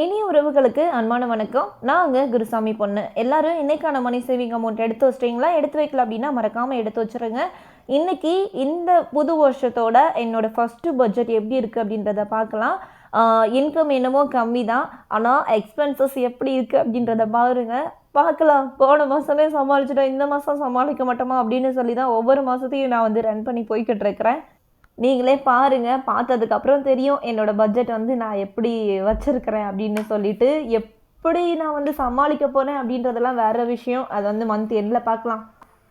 இனிய உறவுகளுக்கு அன்பான வணக்கம். நாங்க குருசாமி பொண்ணு. எல்லாரும் இன்னைக்கான மணி சேவிங் அமௌண்ட் எடுத்து வச்சிட்டீங்களா? எடுத்து வைக்கல அப்படின்னா மறக்காமல் எடுத்து வச்சுருங்க. இன்னைக்கு இந்த புது வருஷத்தோட என்னோட ஃபர்ஸ்ட் பட்ஜெட் எப்படி இருக்கு அப்படின்றத பார்க்கலாம். இன்கம் என்னமோ கம்மி தான் ஆனால் எக்ஸ்பென்சஸ் எப்படி இருக்குது அப்படின்றத பாருங்க. பார்க்கலாம். போன மாதமே சமாளிச்சிட்டோம். இந்த மாதம் சமாளிக்க மாட்டோமா அப்படின்னு சொல்லி தான் ஒவ்வொரு மாதத்தையும் நான் வந்து ரன் பண்ணி போய்கிட்டு இருக்கிறேன். நீங்களே பாருங்கள் பார்த்ததுக்கப்புறம் தெரியும் என்னோடய பட்ஜெட் வந்து நான் எப்படி வச்சுருக்கிறேன் அப்படின்னு சொல்லிட்டு எப்படி நான் வந்து சமாளிக்க போகிறேன் அப்படின்றதெல்லாம் வேறு விஷயம். அது வந்து மந்த் எண்டில் பார்க்கலாம்.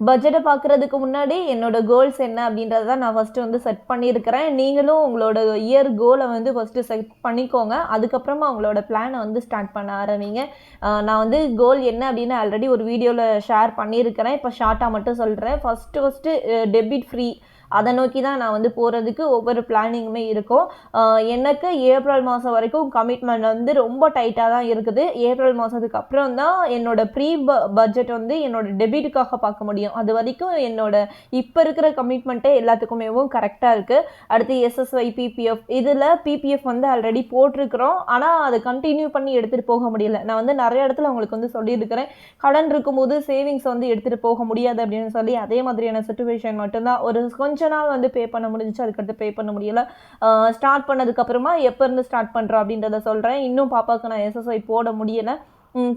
பட்ஜெட்டை பார்க்குறதுக்கு முன்னாடி என்னோடய கோல்ஸ் என்ன அப்படின்றத தான் நான் ஃபஸ்ட்டு வந்து செட் பண்ணியிருக்கிறேன். நீங்களும் உங்களோட இயர் கோலை வந்து ஃபஸ்ட்டு செட் பண்ணிக்கோங்க. அதுக்கப்புறமா உங்களோட பிளானை வந்து ஸ்டார்ட் பண்ண ஆரம்பிங்க. நான் வந்து கோல் என்ன அப்படின்னு ஆல்ரெடி ஒரு வீடியோவில் ஷேர் பண்ணியிருக்கிறேன். இப்போ ஷார்ட்டாக மட்டும் சொல்கிறேன் ஃபஸ்ட்டு ஃபஸ்ட்டு டெபிட் ஃப்ரீ அதை நோக்கி தான் நான் வந்து போகிறதுக்கு ஒவ்வொரு பிளானிங்குமே இருக்கும். எனக்கு ஏப்ரல் மாதம் வரைக்கும் கமிட்மெண்ட் வந்து ரொம்ப டைட்டாக தான் இருக்குது. ஏப்ரல் மாதத்துக்கு அப்புறம் தான் என்னோட ப்ரீ ப பட்ஜெட் வந்து என்னோட டெபிட்டுக்காக பார்க்க முடியும். அது வரைக்கும் என்னோட இப்போ இருக்கிற கமிட்மெண்ட்டே எல்லாத்துக்குமேவும் கரெக்டாக இருக்குது அடுத்து எஸ்எஸ்ஒய் பிபிஎஃப் இதில் பிபிஎஃப் வந்து ஆல்ரெடி போட்டிருக்கிறோம். ஆனால் அதை கண்டினியூ பண்ணி எடுத்துகிட்டு போக முடியல. நான் வந்து நிறைய இடத்துல உங்களுக்கு வந்து சொல்லியிருக்கிறேன். கடன் இருக்கும்போது சேவிங்ஸ் வந்து எடுத்துகிட்டு போக முடியாது அப்படின்னு சொல்லி அதே மாதிரியான சுச்சுவேஷன் மட்டும்தான். ஒரு கொஞ்சம் கொஞ்ச நாள் வந்து பே பண்ண முடிஞ்சிச்சு அதுக்கடுத்து பே பண்ண முடியல. ஸ்டார்ட் பண்ணதுக்கப்புறமா எப்போ இருந்து ஸ்டார்ட் பண்ணுறோம் அப்படின்றத சொல்கிறேன் இன்னும் பாப்பாவுக்கு நான் எஸ்எஸ்ஐ போட முடியலை.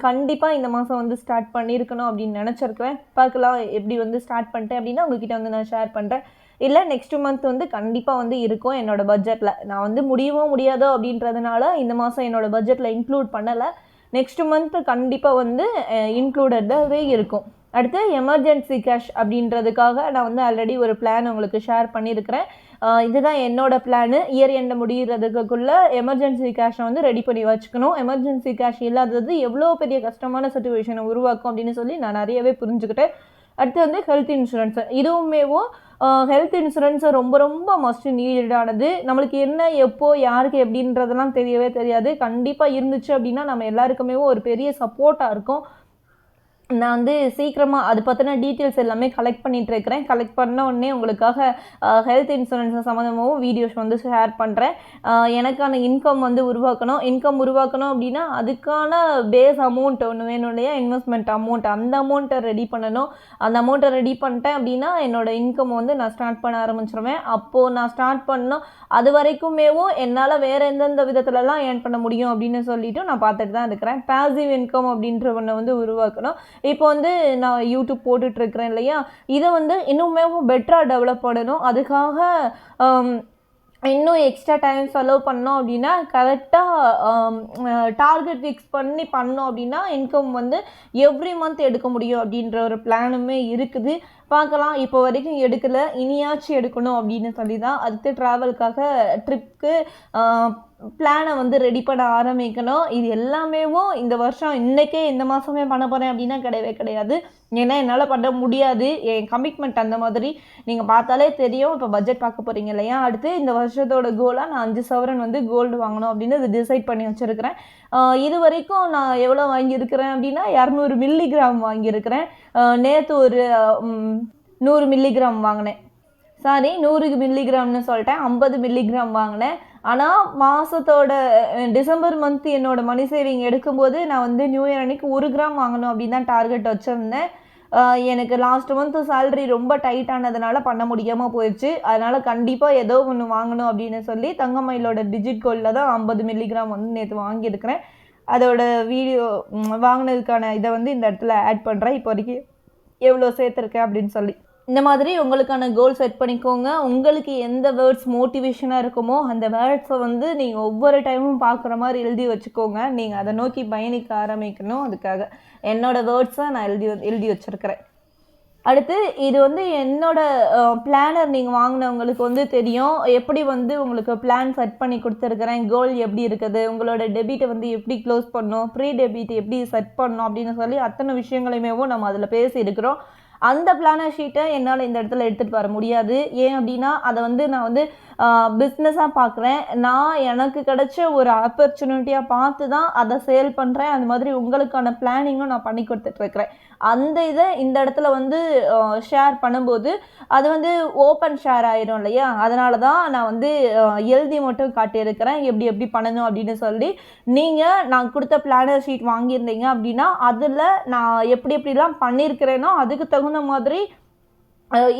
கண்டிப்பாக இந்த மாதம் வந்து ஸ்டார்ட் பண்ணியிருக்கணும் அப்படின்னு நினச்சிருக்கிறேன். பார்க்கலாம் எப்படி வந்து ஸ்டார்ட் பண்ணிட்டேன் அப்படின்னா உங்ககிட்ட வந்து நான் ஷேர் பண்ணுறேன் இல்லை நெக்ஸ்ட் மந்த் வந்து கண்டிப்பாக வந்து இருக்கும் என்னோடய பட்ஜெட்டில் நான் வந்து முடியவோ முடியாதோ அப்படின்றதுனால இந்த மாதம் என்னோடய பட்ஜெட்டில் இன்க்ளூட் பண்ணலை. நெக்ஸ்ட் மந்த் கண்டிப்பாக வந்து இன்க்ளூடடாகவே இருக்கும். அடுத்து எமர்ஜென்சி கேஷ் அப்படின்றதுக்காக நான் வந்து ஆல்ரெடி ஒரு பிளான் உங்களுக்கு ஷேர் பண்ணியிருக்கிறேன். இதுதான் என்னோட பிளானு இயர் எண்டை முடிகிறதுக்குள்ளே எமர்ஜென்சி கேஷை வந்து ரெடி பண்ணி வச்சுக்கணும். எமர்ஜென்சி கேஷ் இல்லாதது எவ்வளோ பெரிய கஷ்டமான சுச்சுவேஷனை உருவாக்கும் அப்படின்னு சொல்லி நான் நிறையவே புரிஞ்சுக்கிட்டேன். அடுத்து வந்து ஹெல்த் இன்சூரன்ஸ் இதுவுமேவும் ஹெல்த் இன்சூரன்ஸ் ரொம்ப ரொம்ப மஸ்ட் நீடானது நம்மளுக்கு என்ன எப்போ யாருக்கு எப்படின்றதெல்லாம் தெரியவே தெரியாது. கண்டிப்பாக இருந்துச்சு அப்படின்னா நம்ம எல்லாருக்குமே ஒரு பெரிய சப்போர்ட்டாக இருக்கும். நான் வந்து சீக்கிரமாக அது பற்றின டீட்டெயில்ஸ் எல்லாமே கலெக்ட் பண்ணிகிட்டு இருக்கிறேன். கலெக்ட் பண்ண உடனே உங்களுக்காக ஹெல்த் இன்சூரன்ஸ் சம்மந்தமாகவும் வீடியோஸ் வந்து ஷேர் பண்ணுறேன் எனக்கான இன்கம் வந்து உருவாக்கணும். இன்கம் உருவாக்கணும் அப்படின்னா அதுக்கான பேஸ் அமௌண்ட் ஒன்று வேணும் இல்லையா? இன்வெஸ்ட்மெண்ட் அமௌண்ட் அந்த அமௌண்ட்டை ரெடி பண்ணணும். அந்த அமௌண்ட்டை ரெடி பண்ணிட்டேன் அப்படின்னா என்னோடய இன்கம் வந்து நான் ஸ்டார்ட் பண்ண ஆரம்பிச்சிருவேன். அப்போது நான் ஸ்டார்ட் பண்ணோம் அது வரைக்குமேவும் என்னால் வேறு எந்தெந்த விதத்துலலாம் ஏர்ன் பண்ண முடியும் அப்படின்னு சொல்லிட்டு நான் பார்த்துட்டு தான் இருக்கிறேன். பாசிவ் இன்கம் அப்படின்ற ஒன்றை வந்து உருவாக்கணும். இப்போ வந்து நான் யூடியூப் போட்டுட்ருக்கிறேன் இல்லையா? இதை வந்து இன்னுமே பெட்டராக டெவலப் பண்ணணும். அதுக்காக இன்னும் எக்ஸ்ட்ரா டைம் செலவு பண்ணோம் அப்படின்னா கரெக்டாக டார்கெட் ஃபிக்ஸ் பண்ணி பண்ணோம் அப்படின்னா இன்கம் வந்து எவ்ரி மந்த் எடுக்க முடியும் அப்படின்ற ஒரு பிளானுமே இருக்குது. பார்க்கலாம். இப்போ வரைக்கும் எடுக்கலை. இனியாச்சும் எடுக்கணும் அப்படின்னு சொல்லி தான் அடுத்து ட்ராவலுக்காக ட்ரிப்க்கு பிளானை வந்து ரெடி பண்ண ஆரம்பிக்கணும். இது எல்லாமேவும் இந்த வருஷம் இன்றைக்கே இந்த மாதமே பண்ண போகிறேன் அப்படின்னா கிடையவே கிடையாது. ஏன்னா என்னால் பண்ண முடியாது. என் கமிட்மெண்ட் அந்த மாதிரி நீங்கள் பார்த்தாலே தெரியும். இப்போ பட்ஜெட் பார்க்க போகிறீங்க இல்லையா? அடுத்து இந்த வருஷத்தோட கோலாக நான் அஞ்சு சவரன் வந்து கோல்டு வாங்கணும் அப்படின்னு இது டிசைட் பண்ணி வச்சுருக்கிறேன். இது வரைக்கும் நான் எவ்வளோ வாங்கியிருக்கிறேன் அப்படின்னா இரநூறு மில்லிகிராம் வாங்கியிருக்கிறேன். நேற்று ஒரு நூறு மில்லிகிராம் வாங்கினேன். சாரி நூறு மில்லிகிராம்னு சொல்லிட்டேன். ஐம்பது மில்லிகிராம் வாங்கினேன். ஆனால் மாதத்தோட டிசம்பர் மந்த் என்னோட மணி சேவிங் எடுக்கும்போது நான் வந்து நியூ இயர் அன்னைக்கு ஒரு கிராம் வாங்கணும் அப்படின்னு தான் டார்கெட் வச்சுருந்தேன். எனக்கு லாஸ்ட் மந்த்து சேல்ரி ரொம்ப டைட் ஆனதுனால பண்ண முடியாமல் போயிடுச்சு அதனால் கண்டிப்பாக ஏதோ ஒன்று வாங்கணும் அப்படின்னு சொல்லி தங்கமயிலோட டிஜிட் கோலில் தான் ஐம்பது மில்லிகிராம் வந்து நேற்று வாங்கியிருக்கிறேன். அதோட வீடியோ வாங்கினதுக்கான இதை வந்து இந்த இடத்துல ஆட் பண்ணுறேன் இப்போ வரைக்கும் எவ்வளோ சேர்த்துருக்கேன் அப்படின்னு சொல்லி. இந்த மாதிரி உங்களுக்கான கோல் செட் பண்ணிக்கோங்க. உங்களுக்கு எந்த வேர்ட்ஸ் மோட்டிவேஷனாக இருக்குமோ அந்த வேர்ட்ஸை வந்து நீங்கள் ஒவ்வொரு டைமும் பார்க்குற மாதிரி எழுதி வச்சுக்கோங்க. நீங்கள் அதை நோக்கி பயணிக்க ஆரம்பிக்கணும் அதுக்காக. என்னோடய வேர்ட்ஸை நான் எழுதி எழுதி வச்சுருக்கிறேன். அடுத்து இது வந்து என்னோட பிளானர் நீங்கள் வாங்கினவங்களுக்கு வந்து தெரியும். எப்படி வந்து உங்களுக்கு பிளான் செட் பண்ணி கொடுத்துருக்குறேன் கோல் எப்படி இருக்குது உங்களோட டெபிட்டை வந்து எப்படி க்ளோஸ் பண்ணணும் ப்ரீ டெபிட் எப்படி செட் பண்ணணும் அப்படின்னு சொல்லி அத்தனை விஷயங்களையுமேவும் நம்ம அதில் பேசி இருக்கிறோம் அந்த பிளானர் ஷீட்டை என்னால் இந்த இடத்துல எடுத்துகிட்டு வர முடியாது. ஏன் அப்படின்னா அதை வந்து நான் வந்து பிஸ்னஸாக பார்க்குறேன் நான் எனக்கு கிடைச்ச ஒரு ஆப்பர்ச்சுனிட்டியாக பார்த்து தான் அதை சேல் பண்ணுறேன் அந்த மாதிரி உங்களுக்கான பிளானிங்கும் நான் பண்ணி கொடுத்துட்ருக்கிறேன் அந்த இதை இந்த இடத்துல வந்து ஷேர் பண்ணும்போது அது வந்து ஓப்பன் ஷேர் ஆயிரும் இல்லையா? அதனால தான் நான் வந்து எழுதி மட்டும் காட்டியிருக்கிறேன். எப்படி எப்படி பண்ணணும் அப்படின்னு சொல்லி நீங்கள் நான் கொடுத்த பிளானர் ஷீட் வாங்கியிருந்தீங்க அப்படின்னா அதில் நான் எப்படி எப்படிலாம் பண்ணியிருக்கிறேனோ அதுக்கு தகுந்த மாதிரி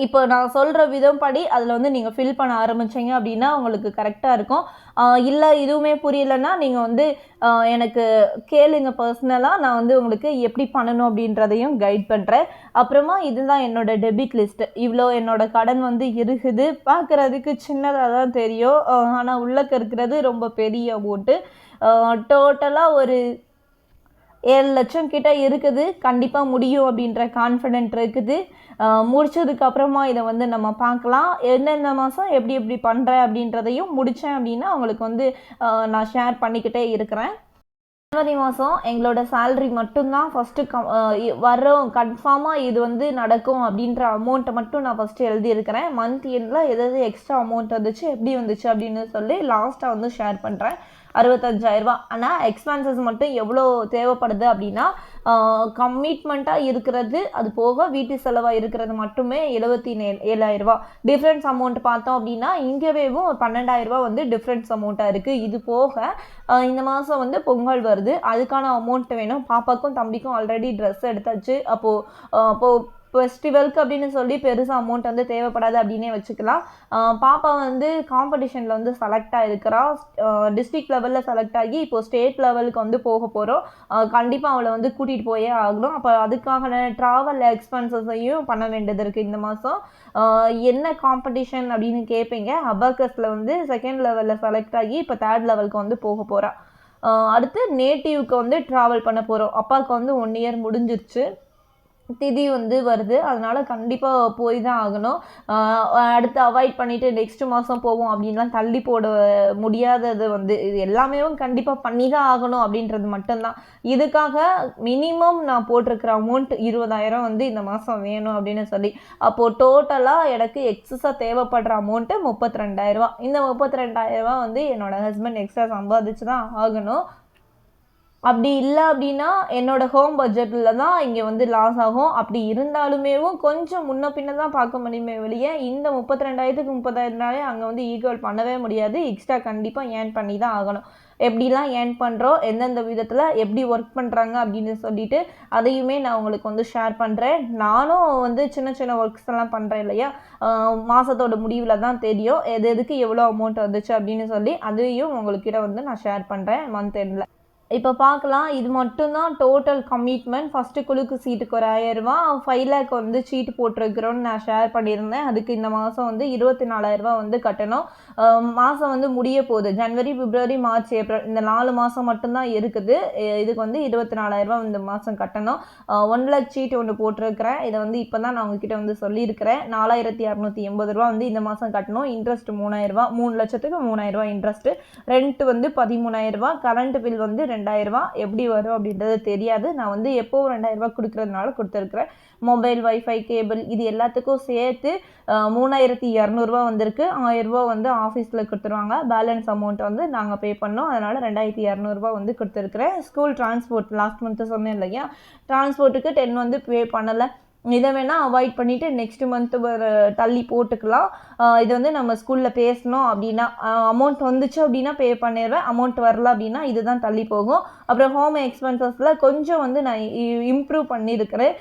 இப்போ நான் சொல்கிற விதம் படி அதில் வந்து நீங்கள் ஃபில் பண்ண ஆரம்பிச்சீங்க அப்படின்னா உங்களுக்கு கரெக்டாக இருக்கும். இல்லை இதுவுமே புரியலன்னா நீங்கள் வந்து எனக்கு கேளுங்க பர்சனலாக நான் வந்து உங்களுக்கு எப்படி பண்ணணும் அப்படின்றதையும் கைட் பண்ணுறேன் அப்புறமா இதுதான் என்னோடய டெபிட் லிஸ்ட்டு இவ்வளோ என்னோட கடன் வந்து இருக்குது. பார்க்குறதுக்கு சின்னதாக தான் தெரியும். ஆனால் உள்ளக்க இருக்கிறது ரொம்ப பெரிய அமௌண்ட்டு டோட்டலாக ஒரு ஏழு லட்சம் கிட்ட இருக்குது. கண்டிப்பாக முடியும் அப்படின்ற கான்ஃபிடென்ட் இருக்குது. முடித்ததுக்கப்புறமா இதை வந்து நம்ம பார்க்கலாம். எந்தெந்த மாதம் எப்படி எப்படி பண்ணுறேன் அப்படின்றதையும் முடித்தேன் அப்படின்னா அவங்களுக்கு வந்து நான் ஷேர் பண்ணிக்கிட்டே இருக்கிறேன். ஜனவரி மாதம் எங்களோட சேல்ரி மட்டும்தான் ஃபஸ்ட்டு கம் வரோம் கன்ஃபார்மாக இது வந்து நடக்கும் அப்படின்ற அமௌண்ட்டை மட்டும் நான் ஃபஸ்ட்டு எழுதியிருக்கிறேன். மந்த் எண்டில் எதாவது எக்ஸ்ட்ரா அமௌண்ட் வந்துச்சு எப்படி வந்துச்சு அப்படின்னு சொல்லி லாஸ்ட்டாக வந்து ஷேர் பண்ணுறேன் அறுபத்தஞ்சாயிரரூபா ஆனால் எக்ஸ்பென்சஸ் மட்டும் எவ்வளோ தேவைப்படுது அப்படின்னா கமிட்மெண்ட்டாக இருக்கிறது அது போக வீட்டு செலவாக இருக்கிறது மட்டுமே எழுபத்தி நே ஏழாயிரரூபா டிஃப்ரென்ஸ் அமௌண்ட் பார்த்தோம் அப்படின்னா இங்கேவேவும் பன்னெண்டாயிரரூபா வந்து டிஃப்ரென்ஸ் அமௌண்ட்டாக இருக்குது இது போக இந்த மாதம் வந்து பொங்கல் வருது. அதுக்கான அமௌண்ட் வேணும். பாப்பாக்கும் தம்பிக்கும் ஆல்ரெடி ட்ரெஸ் எடுத்தாச்சு. அப்போது அப்போது ஃபெஸ்டிவல்க்கு அப்படின்னு சொல்லி பெருசாக அமௌண்ட் வந்து தேவைப்படாது அப்படின்னே வச்சுக்கலாம். பாப்பா வந்து காம்படிஷனில் வந்து செலக்ட் ஆகிருக்கிறா டிஸ்ட்ரிக்ட் லெவலில் செலக்ட் ஆகி இப்போ ஸ்டேட் லெவலுக்கு வந்து போக போகிறோம் கண்டிப்பாக அவளை வந்து கூட்டிகிட்டு போயே ஆகணும். அப்போ அதுக்கான ட்ராவல் எக்ஸ்பென்சஸையும் பண்ண வேண்டியது இருக்குது இந்த மாதம் என்ன காம்படிஷன் அப்படின்னு கேட்பீங்க அபாக்கஸில் வந்து செகண்ட் லெவலில் செலக்ட் ஆகி இப்போ தேர்ட் லெவலுக்கு வந்து போக போகிறா அடுத்து நேட்டிவ்க்கு வந்து ட்ராவல் பண்ண போகிறோம் அப்பாவுக்கு வந்து ஒன் இயர் முடிஞ்சிருச்சு. திதி வந்து வருது. அதனால கண்டிப்பாக போய் தான் ஆகணும். அடுத்து அவாய்ட் பண்ணிவிட்டு நெக்ஸ்ட் மாதம் போவோம் அப்படின்லாம் தள்ளி போட முடியாதது வந்து இது எல்லாமே கண்டிப்பாக பண்ணி தான் ஆகணும் அப்படின்றது மட்டும்தான். இதுக்காக மினிமம் நான் போட்டிருக்கிற அமௌண்ட் இருபதாயிரம் வந்து இந்த மாதம் வேணும் அப்படின்னு சொல்லி அப்போது டோட்டலாக எனக்கு எக்ஸஸாக தேவைப்படுற அமௌண்ட்டு முப்பத்தி ரெண்டாயிரரூவா இந்த முப்பத்தி ரெண்டாயிரரூவா வந்து என்னோட ஹஸ்பண்ட் எக்ஸ்ட்ரா சம்பாதிச்சு தான் ஆகணும். அப்படி இல்லை அப்படின்னா என்னோட ஹோம் பட்ஜெட்டில் தான் இங்கே வந்து லாஸ் ஆகும். அப்படி இருந்தாலுமேவும் கொஞ்சம் முன்ன பின்ன தான் பார்க்க முடியுமே வெளியே இந்த முப்பத்தி ரெண்டாயிரத்துக்கு முப்பதாயிரம்னாலே அங்கே வந்து ஈக்குவல் பண்ணவே முடியாது. எக்ஸ்ட்ரா கண்டிப்பாக ஏர்ன் பண்ணி தான் ஆகணும். எப்படிலாம் ஏர்ன் பண்ணுறோம் எந்தெந்த விதத்தில் எப்படி ஒர்க் பண்ணுறாங்க அப்படின்னு சொல்லிட்டு அதையுமே நான் உங்களுக்கு வந்து ஷேர் பண்ணுறேன் நானும் வந்து சின்ன சின்ன ஒர்க்ஸ் எல்லாம் பண்ணுறேன் இல்லையா? மாதத்தோட முடிவில் தான் தெரியும். எது எதுக்கு எவ்வளோ அமௌண்ட் வந்துச்சு அப்படின்னு சொல்லி அதையும் உங்கள்கிட்ட வந்து நான் ஷேர் பண்ணுறேன் மந்த் எண்டில் இப்போ பார்க்கலாம் இது மட்டும்தான் டோட்டல் கமிட்மெண்ட் ஃபஸ்ட்டு குழுக்கு சீட்டுக்கு ஒரு ஆயிரரூபா ஃபைவ் லேக் வந்து சீட்டு போட்டிருக்கிறோன்னு நான் ஷேர் பண்ணியிருந்தேன். அதுக்கு இந்த மாதம் வந்து இருபத்தி நாலாயிரரூபா வந்து கட்டணும். மாதம் வந்து முடிய போகுது. ஜனவரி பிப்ரவரி மார்ச் ஏப்ரல் இந்த நாலு மாதம் மட்டும்தான் இருக்குது. இதுக்கு வந்து இருபத்தி நாலாயிரரூபா இந்த மாதம் கட்டணும். ஒன் லேக் சீட் ஒன்று போட்டிருக்கிறேன். இதை வந்து இப்போ தான் நான் உங்ககிட்ட வந்து சொல்லியிருக்கிறேன். நாலாயிரத்தி இரநூத்தி எண்பது ரூபா வந்து இந்த மாதம் கட்டணும். இன்ட்ரெஸ்ட் மூணாயிரரூபா மூணு லட்சத்துக்கு மூணாயிரரூபா இன்ட்ரெஸ்ட்டு ரெண்ட் வந்து பதிமூணாயிரரூபா கரண்ட் பில் வந்து ரெண்டாயிரரூபா எப்படி வரும் அப்படின்றது தெரியாது. நான் வந்து எப்போவும் ரெண்டாயிரரூபா கொடுக்குறதுனால கொடுத்துருக்குறேன். மொபைல் வைஃபை கேபிள் இது எல்லாத்துக்கும் சேர்த்து மூணாயிரத்தி இரநூறுவா வந்திருக்கு. ஆயிரரூபா வந்து ஆஃபீஸில் கொடுத்துருவாங்க. பேலன்ஸ் அமௌண்ட் வந்து நாங்கள் பே பண்ணோம். அதனால் ரெண்டாயிரத்தி இரநூறுபா வந்து கொடுத்துருக்குறேன். ஸ்கூல் டிரான்ஸ்போர்ட் லாஸ்ட் மந்த்து சொன்னேன் இல்லையா? டிரான்ஸ்போர்ட்டுக்கு டென் வந்து பே பண்ணலை. இதை வேணால் அவாய்ட் பண்ணிவிட்டு நெக்ஸ்ட் மந்த்து வர தள்ளி போட்டுக்கலாம். இது வந்து நம்ம ஸ்கூலில் பேசணும் அப்படின்னா அமௌண்ட் வந்துச்சு அப்படின்னா பே பண்ணிடுவேன் அமௌண்ட் வரல அப்படின்னா இதுதான் தள்ளி போகும். அப்புறம் ஹோம் எக்ஸ்பென்சஸில் கொஞ்சம் வந்து நான் இம்ப்ரூவ் பண்ணியிருக்கிறேன்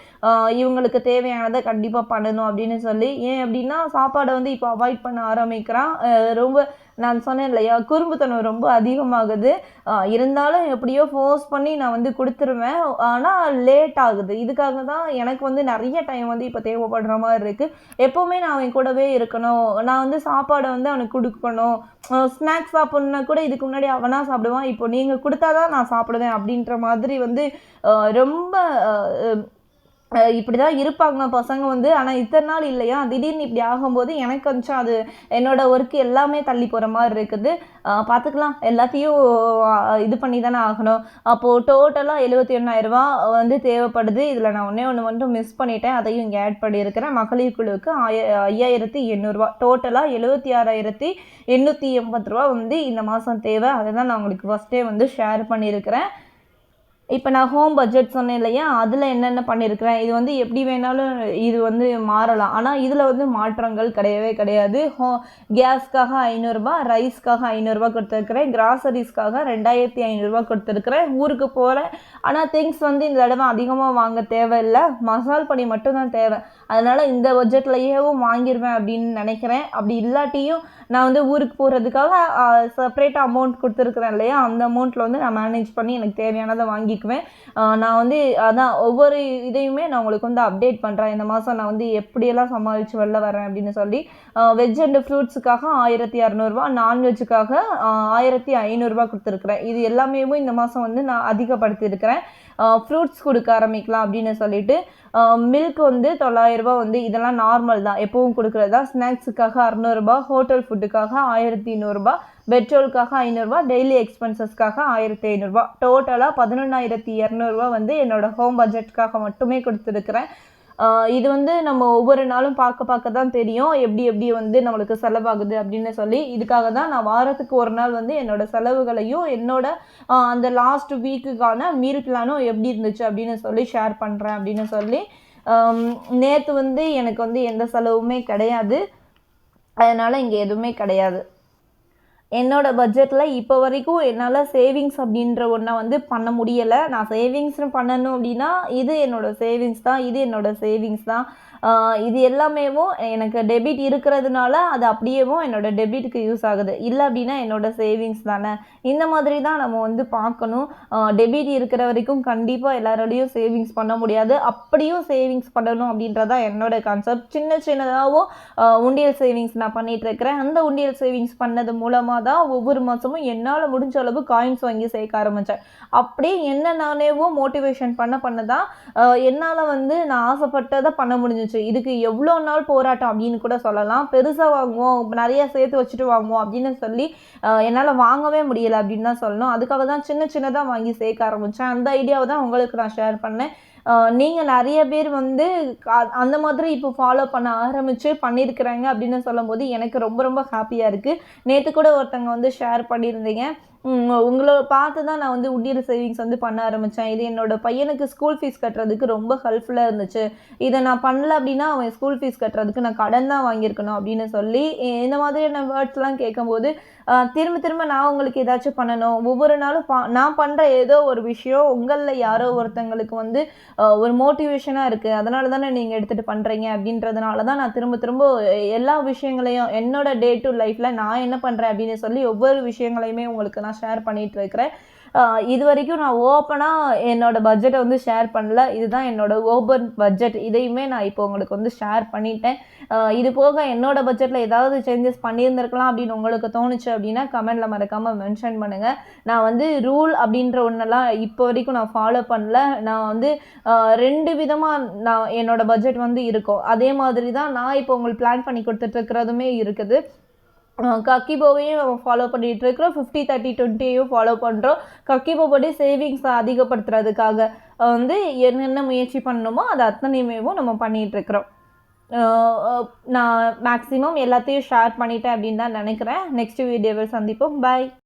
இவங்களுக்கு தேவையானதை கண்டிப்பாக பண்ணணும் அப்படின்னு சொல்லி. ஏன் அப்படின்னா சாப்பாடை வந்து இப்போ அவாய்ட் பண்ண ஆரம்பிக்கிறான். ரொம்ப நான் சொன்னேன் இல்லையா குறும்புத்தனம் ரொம்ப அதிகமாகுது. இருந்தாலும் எப்படியோ ஃபோர்ஸ் பண்ணி நான் வந்து கொடுத்துருவேன். ஆனால் லேட் ஆகுது. இதுக்காக தான் எனக்கு வந்து நிறைய டைம் வந்து இப்போ தேவைப்படுற மாதிரி இருக்குது எப்போவுமே நான் அவன் கூடவே இருக்கணும். நான் வந்து சாப்பாடை வந்து அவனுக்கு கொடுக்கணும். ஸ்நாக்ஸ் சாப்பிட்ணுன்னா கூட இதுக்கு முன்னாடி அவனா சாப்பிடுவான். இப்போ நீங்கள் கொடுத்தாதான் நான் சாப்பிடுவேன் அப்படின்ற மாதிரி வந்து ரொம்ப இப்படி தான் இருப்பாங்க பசங்க வந்து. ஆனால் இத்தனை நாள் இல்லையா? திடீர்னு இப்படி ஆகும்போது எனக்கு கொஞ்சம் அது என்னோட ஒர்க்கு எல்லாமே தள்ளி போகிற மாதிரி இருக்குது. பார்த்துக்கலாம் எல்லாத்தையும் இது பண்ணி தானே ஆகணும் அப்போது டோட்டலாக எழுபத்தி எண்ணாயிரரூபா வந்து தேவைப்படுது. இதில் நான் ஒன்றே ஒன்று மட்டும் மிஸ் பண்ணிட்டேன். அதையும் இங்கே ஆட் பண்ணியிருக்கிறேன். மகளிர் குழுவுக்கு ஆய ஐயாயிரத்தி எண்ணூறுரூவா டோட்டலாக எழுபத்தி ஆறாயிரத்தி எண்ணூற்றி எண்பது ரூபா வந்து இந்த மாதம் தேவை. அதை தான் நான் உங்களுக்கு ஃபஸ்ட்டே வந்து ஷேர் பண்ணியிருக்கிறேன். இப்போ நான் ஹோம் பட்ஜெட் சொன்னேன் இல்லையா? அதில் என்னென்ன பண்ணியிருக்கிறேன் இது வந்து எப்படி வேணாலும் இது வந்து மாறலாம். ஆனால் இதில் வந்து மாற்றங்கள் கிடையவே கிடையாது. ஹோ கேஸ்க்காக ஐநூறுரூபா ரைஸ்க்காக ஐநூறுரூவா கொடுத்துருக்குறேன். கிராசரிஸ்க்காக ரெண்டாயிரத்தி ஐநூறுரூவா கொடுத்துருக்குறேன். ஊருக்கு போகிறேன் ஆனால் திங்ஸ் வந்து இந்த தடவை அதிகமாக வாங்க தேவையில்லை. மசால் பொடி மட்டும்தான் தேவை. அதனால் இந்த பட்ஜெட்லையேவும் வாங்கிடுவேன் அப்படின்னு நினைக்கிறேன். அப்படி இல்லாட்டியும் நான் வந்து ஊருக்கு போகிறதுக்காக செப்பரேட்டாக அமௌண்ட் கொடுத்துருக்குறேன் இல்லையா? அந்த அமௌண்ட்டில் வந்து நான் மேனேஜ் பண்ணி எனக்கு தேவையானதை வாங்கிக்குவேன். நான் வந்து அதான் ஒவ்வொரு இதையுமே நான் உங்களுக்கு வந்து அப்டேட் பண்ணுறேன் இந்த மாதம் நான் வந்து எப்படியெல்லாம் சமாளித்து வெளில வரேன் அப்படின்னு சொல்லி. வெஜ் அண்ட் ஃப்ரூட்ஸுக்காக ஆயிரத்தி இரநூறுவா நான்வெஜ்ஜுக்காக ஆயிரத்தி ஐநூறுரூவா கொடுத்துருக்குறேன். இது எல்லாமே இந்த மாதம் வந்து நான் அதிகப்படுத்தியிருக்கிறேன். ஃப்ரூட்ஸ் கொடுக்க ஆரம்பிக்கலாம் அப்படின்னு சொல்லிட்டு மில்க் வந்து தொள்ளாயிரம் ரூபா வந்து இதெல்லாம் நார்மல் தான். எப்பவும் கொடுக்குறதா ஸ்நாக்ஸுக்காக அறநூறுபா ஹோட்டல் ஃபுட்டுக்காக ஆயிரத்தி நூறுரூபா பெட்ரோலுக்காக ஐநூறுரூவா டெய்லி எக்ஸ்பென்சஸ்க்காக ஆயிரத்தி ஐநூறுரூவா டோட்டலாக பதினொன்றாயிரத்தி இரநூறுவா வந்து என்னோட ஹோம் பட்ஜெட்டுக்காக மட்டுமே கொடுத்துருக்குறேன். இது வந்து நம்ம ஒவ்வொரு நாளும் பார்க்க பார்க்க தான் தெரியும். எப்படி எப்படி வந்து நம்மளுக்கு செலவாகுது அப்படின்னு சொல்லி. இதுக்காக தான் நான் வாரத்துக்கு ஒரு நாள் வந்து என்னோட செலவுகளையும் என்னோட அந்த லாஸ்ட் வீக்குக்கான மீல் பிளானும் எப்படி இருந்துச்சு அப்படின்னு சொல்லி ஷேர் பண்ணுறேன் அப்படின்னு சொல்லி நேற்று வந்து எனக்கு வந்து எந்த செலவுமே கிடையாது. அதனால் இங்கே எதுவுமே கிடையாது. என்னோடய பட்ஜெட்டில் இப்போ வரைக்கும் என்னால் சேவிங்ஸ் அப்படின்ற ஒன்றை வந்து பண்ண முடியலை. நான் சேவிங்ஸ்னு பண்ணணும் அப்படின்னா இது என்னோட சேவிங்ஸ் தான் இது என்னோடய சேவிங்ஸ் தான். இது எல்லாமேவும் எனக்கு டெபிட் இருக்கிறதுனால அது அப்படியேவும் என்னோட டெபிட்டுக்கு யூஸ் ஆகுது. இல்லை அப்படின்னா என்னோட சேவிங்ஸ் தானே. இந்த மாதிரி தான் நம்ம வந்து பார்க்கணும். டெபிட் இருக்கிற வரைக்கும் கண்டிப்பாக எல்லாரோடையும் சேவிங்ஸ் பண்ண முடியாது. அப்படியும் சேவிங்ஸ் பண்ணணும் அப்படின்றதா என்னோட கான்செப்ட் சின்ன சின்னதாகவும் உண்டியல் சேவிங்ஸ் நான் பண்ணிட்டு இருக்கிறேன். அந்த உண்டியல் சேவிங்ஸ் பண்ணது மூலமாக தான் ஒவ்வொரு மாதமும் என்னால் முடிஞ்ச அளவு காயின்ஸ் வாங்கி சேர்க்க ஆரம்பித்தேன் அப்படியே என்ன நானேவும் மோட்டிவேஷன் பண்ண பண்ண தான் என்னால் வந்து நான் ஆசைப்பட்டதை பண்ண முடிஞ்சிச்சு. இதுக்கு எவ்வளோ நாள் போராட்டம் அப்படின்னு கூட சொல்லலாம். பெருசாக வாங்குவோம். நிறைய சேர்த்து வச்சுட்டு வாங்குவோம் அப்படின்னு சொல்லி என்னால் வாங்கவே முடியலை அப்படின்னு தான் சொல்லணும். அதுக்காக தான் சின்ன சின்னதாக வாங்கி சேர்க்க ஆரம்பித்தேன் அந்த ஐடியாவை தான் உங்களுக்கு நான் ஷேர் பண்ணேன். நீங்கள் நிறைய பேர் வந்து அந்த மாதிரி இப்போ ஃபாலோ பண்ண ஆரம்பித்து பண்ணியிருக்கிறாங்க அப்படின்னு சொல்லும்போது எனக்கு ரொம்ப ரொம்ப ஹாப்பியாக இருக்குது நேற்று கூட ஒருத்தங்க வந்து ஷேர் பண்ணியிருந்தீங்க. உங்களை பார்த்து தான் நான் வந்து உண்டியல் சேவிங்ஸ் வந்து பண்ண ஆரம்பித்தேன் இது என்னோட பையனுக்கு ஸ்கூல் ஃபீஸ் கட்டுறதுக்கு ரொம்ப ஹெல்ப்ஃபுல்லாக இருந்துச்சு. இதை நான் பண்ணல அப்படின்னா அவன் ஸ்கூல் ஃபீஸ் கட்டுறதுக்கு நான் கடன் தான் வாங்கியிருக்கணும் அப்படின்னு சொல்லி இந்த மாதிரியான வேர்ட்ஸ்லாம் கேட்கும்போது திரும்ப திரும்ப நான் உங்களுக்கு ஏதாச்சும் பண்ணணும். ஒவ்வொரு நாளும் பா நான் பண்ணுற ஏதோ ஒரு விஷயம் உங்களில் யாரோ ஒருத்தங்களுக்கு வந்து ஒரு மோட்டிவேஷனாக இருக்குது அதனால தானே நீங்கள் எடுத்துகிட்டு பண்ணுறீங்க அப்படின்றதுனால தான் நான் திரும்ப திரும்ப எல்லா விஷயங்களையும் என்னோட டே டு லைஃப்பில் நான் என்ன பண்ணுறேன் அப்படின்னு சொல்லி ஒவ்வொரு விஷயங்களையுமே உங்களுக்கு நான் நான் ஷேர் பண்ணிட்டு இருக்கிறேன். இது வரைக்கும் நான் ஓப்பனாக என்னோடய பட்ஜெட்டை வந்து ஷேர் பண்ணல. இதுதான் என்னோட ஓப்பன் பட்ஜெட் இதையுமே நான் இப்போ உங்களுக்கு வந்து ஷேர் பண்ணிட்டேன். இது போக என்னோடய பட்ஜெட்டில் ஏதாவது சேஞ்சஸ் பண்ணியிருந்திருக்கலாம் அப்படின்னு உங்களுக்கு தோணுச்சு அப்படின்னா கமெண்டில் மறக்காமல் மென்ஷன் பண்ணுங்கள் நான் வந்து ரூல் அப்படின்ற ஒன்றெல்லாம் இப்போ வரைக்கும் நான் ஃபாலோ பண்ணல. நான் வந்து ரெண்டு விதமாக நான் என்னோடய பட்ஜெட் வந்து இருக்கும். அதே மாதிரி தான் நான் இப்போ உங்களுக்கு பிளான் பண்ணி கொடுத்துட்ருக்கிறதுமே இருக்குது. கக்கிபோவையும் நம்ம ஃபாலோ பண்ணிகிட்டு இருக்கிறோம். ஃபிஃப்டி தேர்ட்டி டுவெண்ட்டியையும் ஃபாலோ பண்ணுறோம் கக்கிபோ படி சேவிங்ஸை அதிகப்படுத்துறதுக்காக வந்து என்னென்ன முயற்சி பண்ணணுமோ அது அத்தனையுமேவும் நம்ம பண்ணிகிட்ருக்குறோம் நான் மேக்ஸிமம் எல்லாத்தையும் ஷேர் பண்ணிட்டேன் அப்படின்னு தான் நினைக்கிறேன். நெக்ஸ்ட் வீடியோவில் சந்திப்போம். பாய்